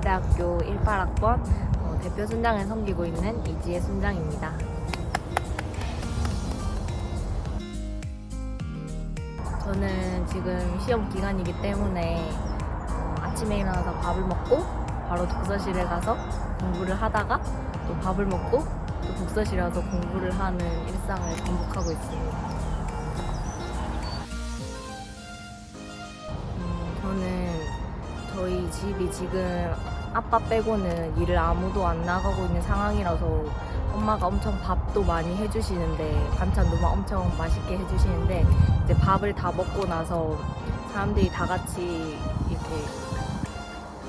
6번 어, 대표 순장을 섬기고 있는 이지혜 순장입니다. 저는 지금 시험 기간이기 때문에 어, 아침에 일어나서 밥을 먹고 바로 독서실에 가서 공부를 하다가 또 밥을 먹고 또 독서실에 와서 공부를 하는 일상을 반복하고 있습니다. 집이 지금 아빠 빼고는 일을 아무도 안 나가고 있는 상황이라서 엄마가 엄청 밥도 많이 해주시는데 반찬도 막 엄청 맛있게 해주시는데 이제 밥을 다 먹고 나서 사람들이 다 같이 이렇게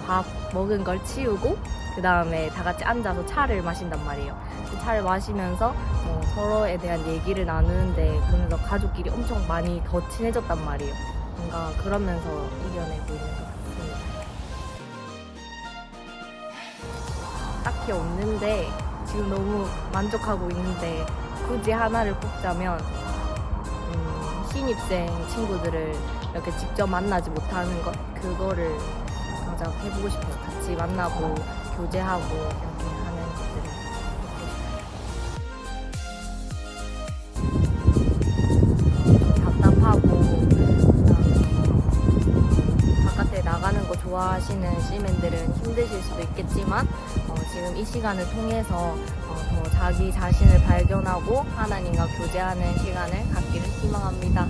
밥 먹은 걸 치우고 그 다음에 다 같이 앉아서 차를 마신단 말이에요. 그 차를 마시면서 어, 서로에 대한 얘기를 나누는데 그러면서 가족끼리 엄청 많이 더 친해졌단 말이에요. 뭔가 그러면서 이겨내고 있는 것 같습니다. 딱히 없는데 지금 너무 만족하고 있는데 굳이 하나를 뽑자면 음, 신입생 친구들을 이렇게 직접 만나지 못하는 것 그거를 가장 해보고 싶어요. 같이 만나고 교제하고 이렇게 하시는 시민들은 힘드실 수도 있겠지만 어, 지금 이 시간을 통해서 어, 더 자기 자신을 발견하고 하나님과 교제하는 시간을 갖기를 희망합니다.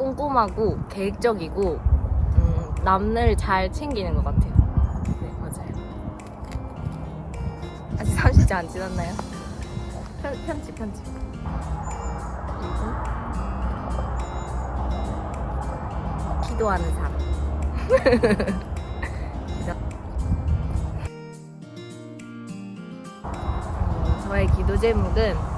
꼼꼼하고 계획적이고 음, 남을 잘 챙기는 것 같아요. 네 맞아요. 아직 30초 안 지났나요? 편, 편집 편집. 그리고 기도하는 사람. 어, 저의 기도 제목은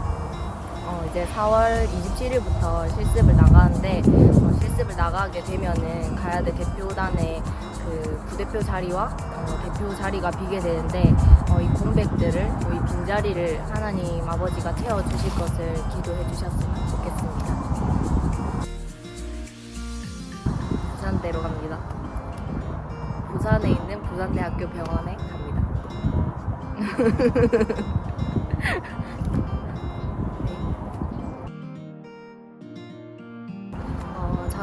어, 이제 4월 27일부터 실습을 나가는데 어, 실습을 나가게 되면은 가야 될 대표단의 그 부대표 자리와 어, 대표 자리가 비게 되는데 어, 이 공백들을 이 빈자리를 하나님 아버지가 채워 주실 것을 기도해 주셨으면 좋겠습니다. 부산대로 갑니다. 부산에 있는 부산대학교 병원에 갑니다.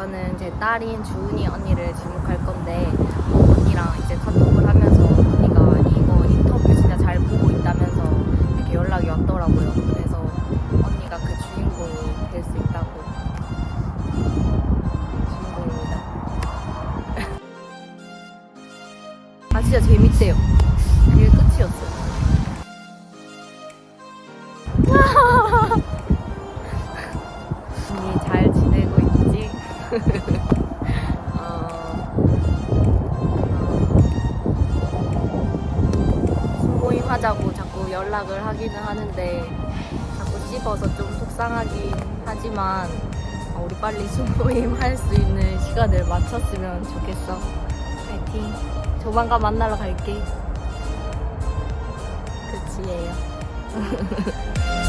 저는 제 딸인 주은이 언니를 지목할 건데 어, 언니랑 이제 카톡을 하면서 언니가 이거 인터뷰 진짜 잘 보고 있다면서 이렇게 연락이 왔더라고요. 그래서 언니가 그 주인공이 될 수 있다고 주인공입니다. 아 진짜 재밌대요. 그게 끝이었어요. 있지? 어, 어, 모임 하자고 자꾸 연락을 하기는 하는데 자꾸 씹어서 좀 속상하긴 하지만 어, 우리 빨리 수모임 할 수 있는 시간을 맞췄으면 좋겠어. 파이팅. 조만간 만나러 갈게. 끝이에요.